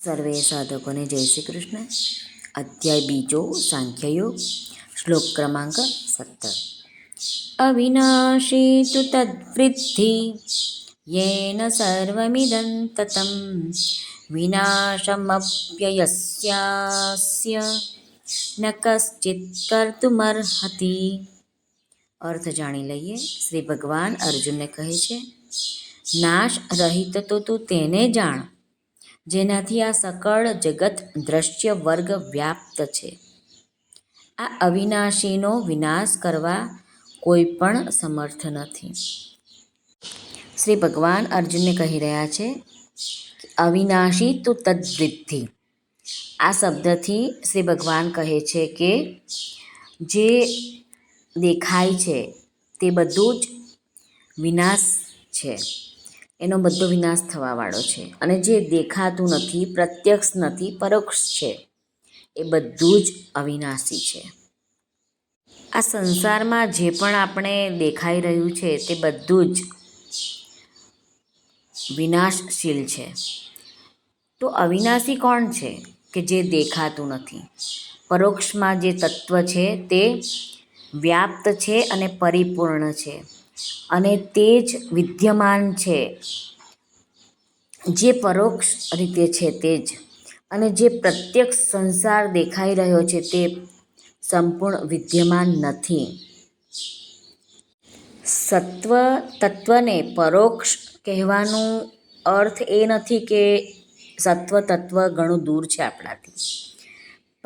સર્વે સાધકોને જય શ્રી કૃષ્ણ અધ્યાય બીજો સાંખ્યયોગ શ્લોક ક્રમાંક સત્તર અવિનાશી તુ તદ્વૃદ્ધિ યેન સર્વમિદં તતમ વિનાશમપ્યયસ્યાસ્ય ન કશ્ચિત કર્તુમર્હતિ અર્થ જાણી લઈએ શ્રી ભગવાન અર્જુનને કહે છે નાશ રહિત તો તું તેને જાણ જેનાથી આ સકળ જગત દ્રશ્ય વર્ગ વ્યાપ્ત છે. આ અવિનાશીનો વિનાશ કરવા કોઈ પણ સમર્થ નથી. શ્રી ભગવાન અર્જુનને કહી રહ્યા છે અવિનાશી તું તદ્વૃદ્ધિ. આ શબ્દથી શ્રી ભગવાન કહે છે કે, જે દેખાય છે તે બધું જ વિનાશ છે. એનો બધો વિનાશ થવાવાળો છે. અને જે દેખાતું નથી, પ્રત્યક્ષ નથી, પરોક્ષ છે, એ બધું જ અવિનાશી છે. આ સંસારમાં જે પણ આપણે દેખાઈ રહ્યું છે, તે બધું જ વિનાશશીલ છે. તો અવિનાશી કોણ છે કે જે દેખાતું નથી? પરોક્ષમાં જે તત્વ છે, તે વ્યાપ્ત છે અને પરિપૂર્ણ છે. અને તે જ વિદ્યમાન છે. જે પરોક્ષ રીતે છે તે જ. અને જે પ્રત્યક્ષ સંસાર દેખાઈ રહ્યો છે તે સંપૂર્ણ વિદ્યમાન નથી. સત્વ, તત્વને પરોક્ષ કહેવાનું અર્થ એ નથી કે સત્વ, તત્વ ઘણું દૂર છે આપણાથી.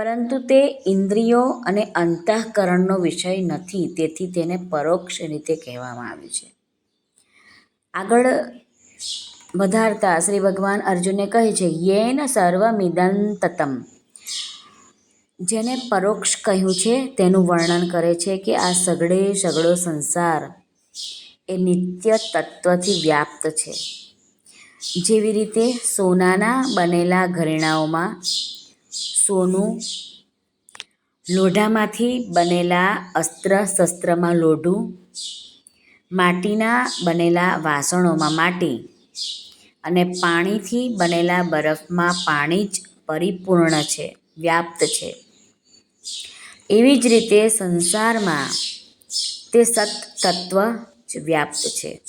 પરંતુ તે ઇન્દ્રિયો અને અંતઃકરણનો વિષય નથી, તેથી તેને પરોક્ષ રીતે કહેવામાં આવે છે. આગળ વધારતા શ્રી ભગવાન અર્જુનને કહે છે, યેન સર્વમિદંતતમ. જેને પરોક્ષ કહ્યું છે, તેનું વર્ણન કરે છે કે આ સગડે સગડો સંસાર એ નિત્ય તત્વથી વ્યાપ્ત છે. જેવી રીતે સોનાના બનેલા ઘરેણાઓમાં સોનું. લોઢામાંથી બનેલા અસ્ત્ર શસ્ત્રમાં લોઢું. માટીના બનેલા વાસણોમાં માટી. અને પાણીથી બનેલા બરફમાં પાણી જ પરિપૂર્ણ છે, વ્યાપ્ત છે. એવી જ રીતે સંસારમાં તે સત તત્વ જ વ્યાપ્ત છે.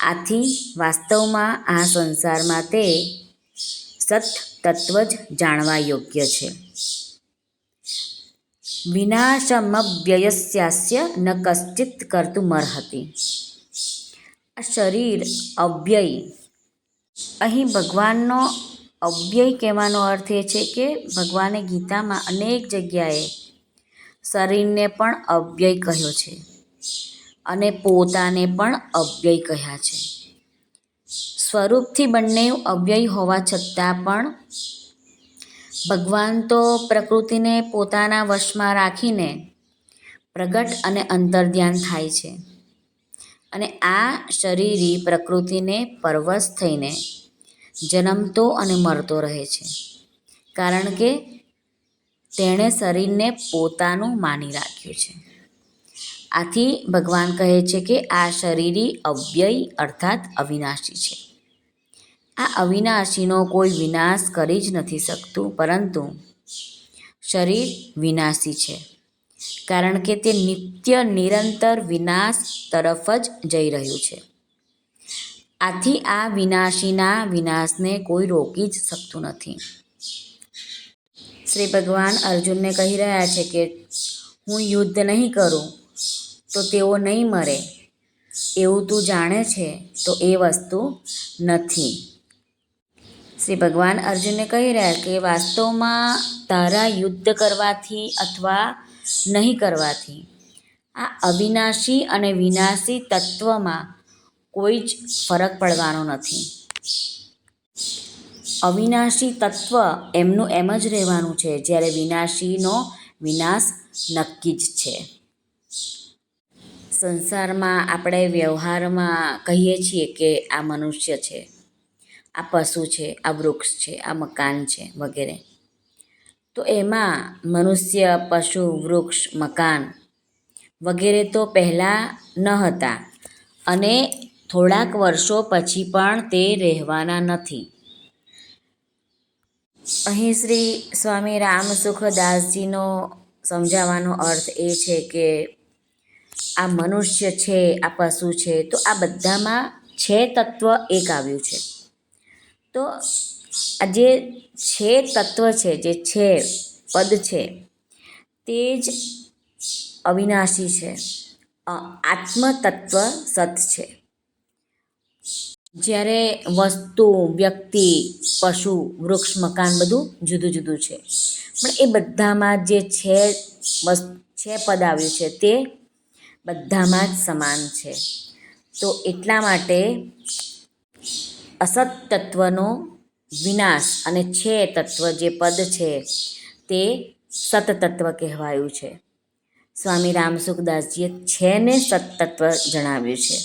આથી વાસ્તવમાં આ સંસારમાં તે સત તત્વ જ જાણવા યોગ્ય છે. વિનાશમવ્યયસ્યાસ્ય ન કશ્ચિત કર્તુમર્હતિ આ શરીર અવ્યય. અહીં ભગવાનનો અવ્યય કહેવાનો અર્થ એ છે કે ભગવાને ગીતામાં અનેક જગ્યાએ શરીરને પણ અવ્યય કહ્યો છે અને પોતાને પણ અવ્યય કહ્યા છે. સ્વરૂપથી બંને અવ્યય હોવા છતાં પણ ભગવાન તો પ્રકૃતિને પોતાના વશમાં રાખીને પ્રગટ અને અંતર્ધ્યાન થાય છે. અને આ શરીરી પ્રકૃતિને પરવશ થઈને જન્મતો અને મરતો રહે છે. કારણ કે તેણે શરીરને પોતાનું માની રાખ્યું છે. આથી ભગવાન કહે છે કે આ શરીરી અવ્યય અર્થાત અવિનાશી છે. આ અવિનાશીનો કોઈ વિનાશ કરી જ નથી શકતું, પરંતુ શરીર વિનાશી છે, કારણ કે તે નિત્ય નિરંતર વિનાશ તરફ જ જઈ રહ્યું છે. આથી આ વિનાશીના વિનાશને કોઈ રોકી જ શકતું નથી. શ્રી ભગવાન અર્જુનને કહી રહ્યા છે કે, હું યુદ્ધ નહીં કરું, તો તેઓ નહીં મરે. એવું તું જાણે છે, તો એ વસ્તુ નથી. શ્રી ભગવાન અર્જુનને કહી રહ્યા કે વાસ્તવમાં તારા યુદ્ધ કરવાથી અથવા નહીં કરવાથી. આ અવિનાશી અને વિનાશી તત્વમાં કોઈ જ ફરક પડવાનો નથી. અવિનાશી તત્વ એમનું એમ જ રહેવાનું છે, જ્યારે વિનાશીનો વિનાશ નક્કી જ છે. સંસારમાં આપણે વ્યવહારમાં કહીએ છીએ કે આ મનુષ્ય છે. આ પશુ છે, આ વૃક્ષ છે, આ મકાન છે વગેરે. તો એમાં મનુષ્ય, પશુ, વૃક્ષ, મકાન વગેરે તો પહેલાં ન હતા અને થોડાક વર્ષો પછી પણ તે રહેવાના નથી. અહીં શ્રી સ્વામી રામસુખદાસજીનો સમજાવવાનો અર્થ એ છે કે આ મનુષ્ય છે, આ પશુ છે, તો આ બધામાં છે તત્વ એક આવ્યું છે. તો આ જે છે તત્વ છે, જે છે, પદ છે, તે જ અવિનાશી છે. આત્મતત્વ આત્મ સત છે. જ્યારે વસ્તુ, વ્યક્તિ, પશુ, વૃક્ષ, મકાન બધું જુદું જુદું છે. પણ એ બધામાં જે છે છે પદ આવ્યું છે તે બધામાં જ સમાન છે. તો એટલા માટે અસત તત્વનો વિનાશ અને છે તત્વ જે પદ છે તે સત તત્વ કહેવાયું છે. સ્વામી રામસુખદાસજીએ છે ને સતત્વ જણાવ્યું છે.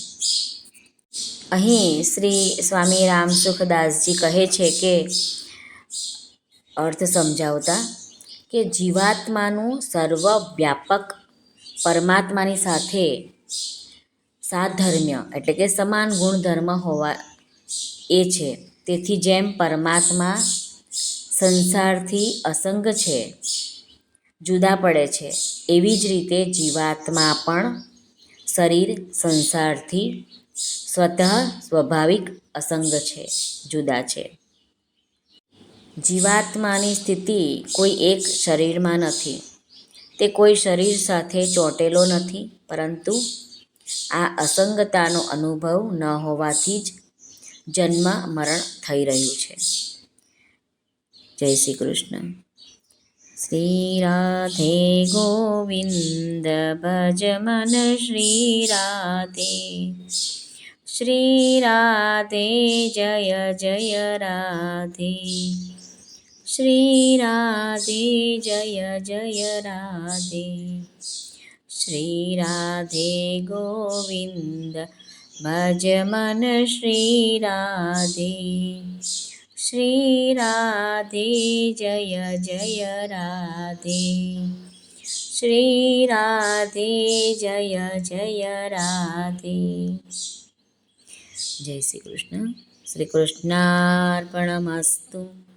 અહીં શ્રી સ્વામી રામસુખદાસજી કહે છે કે, અર્થ સમજાવતા, કે જીવાત્માનું સર્વવ્યાપક પરમાત્માની સાથે સાધર્મ્ય એટલે કે સમાન ગુણધર્મ હોવા એ છે. તેથી જેમ પરમાત્મા સંસારથી અસંગ છે, જુદા પડે છે, એવી જ રીતે જીવાત્મા પણ શરીર સંસારથી સ્વતઃ સ્વાભાવિક અસંગ છે, જુદા છે. જીવાત્માની સ્થિતિ કોઈ એક શરીરમાં નથી. તે કોઈ શરીર સાથે ચોંટેલો નથી, પરંતુ આ અસંગતાનો અનુભવ ન હોવાથી જ જન્મ, મરણ થઈ રહ્યું છે. જય શ્રી કૃષ્ણ. શ્રી રાધે ગોવિંદ ભજ મન શ્રી રાધે. શ્રી રાધે જય જય રાધે. શ્રી રાધે જય જય રાધે. શ્રી રાધે ગોવિંદ ભજ મન શ્રી રાધે શ્રી રાધે જય જય રાધે શ્રી રાધે જય જય રાધે જય શ્રી કૃષ્ણ શ્રી કૃષ્ણાર્પણમસ્તુ